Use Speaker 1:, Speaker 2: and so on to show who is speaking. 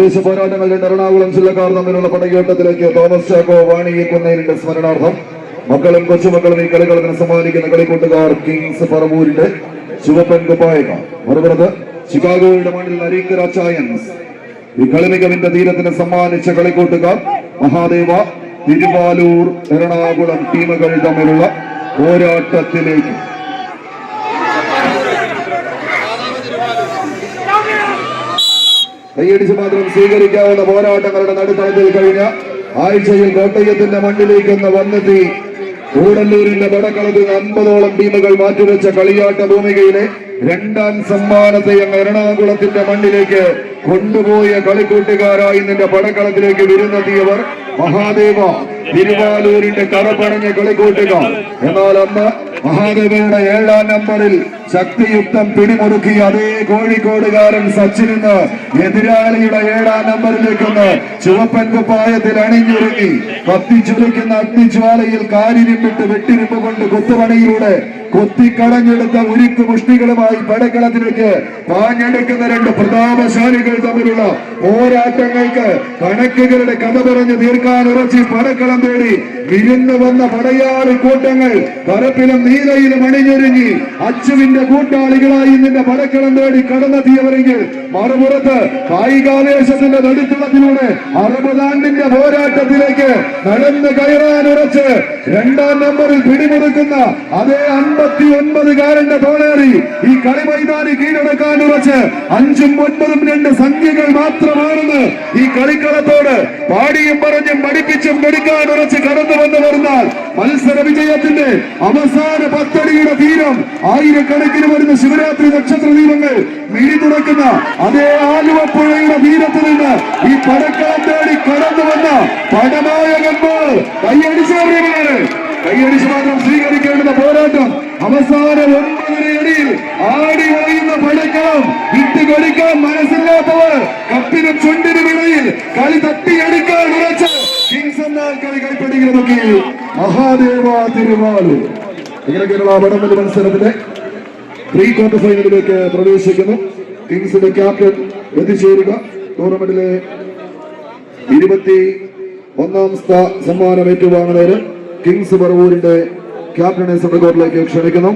Speaker 1: പോരാട്ടങ്ങൾ രണ്ട് എറണാകുളം ജില്ലക്കാർ തമ്മിലുള്ള പടയോട്ടത്തിലേക്ക് തോമസ് ചാക്കോ വാണിയെ കുന്നേലിന്റെ സ്മരണാർത്ഥം. മക്കളും കൊച്ചുമക്കളും ഈ കളികളത്തിന് സമ്മാനിക്കുന്ന കളിക്കൂട്ടുകാർ കിങ്സ് പറവൂരിന്റെ ചുവപ്പൻ കുപ്പായക മറുപുറത്ത് ചിക്കാഗോയുടെ മണ്ണിൽ ചായൻസ് ഈ കളിമികവിന്റെ തീരത്തിന് സമ്മാനിച്ച കളിക്കൂട്ടുകാർ മഹാദേവ തിരുവാലൂർ എറണാകുളം ടീമുകൾ തമ്മിലുള്ള പോരാട്ടത്തിലേക്ക് കൈയടിച്ച് മാത്രം സ്വീകരിക്കാവുന്ന പോരാട്ടങ്ങളുടെ നടുത്തളത്തിൽ കഴിഞ്ഞ ആഴ്ചയിൽ കോട്ടയത്തിന്റെ മണ്ണിലേക്ക് ഒന്ന് വന്നെത്തി. കൂടല്ലൂരിന്റെ വടക്കളത്തിൽ അൻപതോളം ടീമുകൾ മാറ്റിവെച്ച കളിയാട്ട ഭൂമികയിലെ രണ്ടാം സമ്മാനത്തെ അങ്ങ് എറണാകുളത്തിന്റെ മണ്ണിലേക്ക് കൊണ്ടുപോയ കളിക്കൂട്ടുകാരായി നിന്റെ പടക്കളത്തിലേക്ക് വിരുന്നെത്തിയവർ മഹാദേവ തിരുവാലൂരിന്റെ കറപ്പണഞ്ഞ കളിക്കൂട്ടുകാർ. എന്നാൽ അന്ന് മഹാദേവയുടെ ഏഴാം നമ്പറിൽ ശക്തിയുക്തം പിടിമുറുക്കി അതേ കോഴിക്കോടുകാരൻ സച്ചിനിന്ന് എതിരാളിയുടെ ഏഴാം നമ്പറിലേക്കൊന്ന് ചുവപ്പൻ കുപ്പായത്തിൽ അണിഞ്ഞൊരുങ്ങി. കത്തിച്ചൊലിക്കുന്ന അഗ്നിജ്വാലയിൽ കാലിരിപ്പിട്ട് വെട്ടിരിപ്പ് കൊണ്ട് കുത്തുപണിയിലൂടെ കൊത്തിക്കടഞ്ഞെടുത്ത ഉരുക്ക് മുഷ്ടികളുമായി പടക്കളത്തിലേക്ക് പാഞ്ഞെടുക്കുന്ന രണ്ട് പ്രതാപശാലികൾ തമ്മിലുള്ള പോരാട്ടങ്ങൾക്ക് കണക്കുകളുടെ കഥ പറഞ്ഞ് തീർക്കാൻ ഉറച്ചി പടക്കളം തേടി വിരുന്ന് വന്ന പടയാളി കൂട്ടങ്ങൾ പരപ്പിലും നീലയിലും അണിഞ്ഞൊരുങ്ങി. അച്ചുവിന്റെ കൂട്ടാളികളായി നിന്റെ പടക്കളം തേടി കടന്നെത്തിയവരെങ്കിൽ മറുപുറത്ത് കായികാവേശത്തിന്റെ നടുത്തളത്തിലൂടെ അറുപതാണ്ടിന്റെ പോരാട്ടത്തിലേക്ക് നടന്ന് കയറാൻ ഉറച്ച് രണ്ടാം നമ്പറിൽ പിടിമുറുക്കുന്ന അതേ അൻപത്തി ഒൻപതുകാരന്റെ തോളേറി ഈ കളി മൈതാനി കീഴടക്കാൻ ഉറച്ച് അഞ്ചും ഒൻപതും രണ്ട് സംഖ്യകൾ മാത്രമാണെന്ന് ഈ കളിക്കളത്തോട് പാടിയും പറഞ്ഞും പഠിപ്പിച്ചും കൊടുക്കാൻ ഉറച്ച് കടന്നു വന്നു പറഞ്ഞാൽ മത്സര വിജയത്തിന്റെ അവസാന പത്തടിയുടെ തീരം ആയിരക്കണക്കിന് വരുന്ന ശിവരാത്രി നക്ഷത്ര ദീപങ്ങൾ മിഴി തുറക്കുന്ന അതേ ആലുവപ്പുഴയുടെ തീരത്ത് നിന്ന് ഈ പടക്കളം കടന്നു വന്ന പടനായകന്മാർ. കൈയടിച്ചവരെയാണ് കൈയടിച്ച് മാത്രം സ്വീകരിക്കേണ്ടുന്ന പോരാട്ടം അവസാന ഒൻപതര ആടി ഒഴിയുന്ന പടക്കളം വിട്ട് കൊടുക്കാൻ മനസ്സില്ലാത്തവർ കപ്പിനും ചുണ്ടിനും ഇടയിൽ കളി തട്ടിയെടുക്കാൻ ഉറച്ച് കളി മഹാദേവ തിരുവാളു ഇങ്ങനെ കേരള വടംവലി മത്സരത്തിലെ പ്രീ ക്വാർട്ടർ ഫൈനലിലേക്ക് പ്രവേശിക്കുന്നു. കിങ്സിന്റെ ക്യാപ്റ്റൻ എത്തിച്ചേരുക. ടൂർണമെന്റിലെ ഇരുപത്തി ഒന്നാം സമ്മാനം ഏറ്റുവാങ്ങുന്നവര് കിങ്സ് ബറവൂരിന്റെ ക്യാപ്റ്റനെ സെൻട്രൽ കോർട്ടിലേക്ക് ക്ഷണിക്കുന്നു.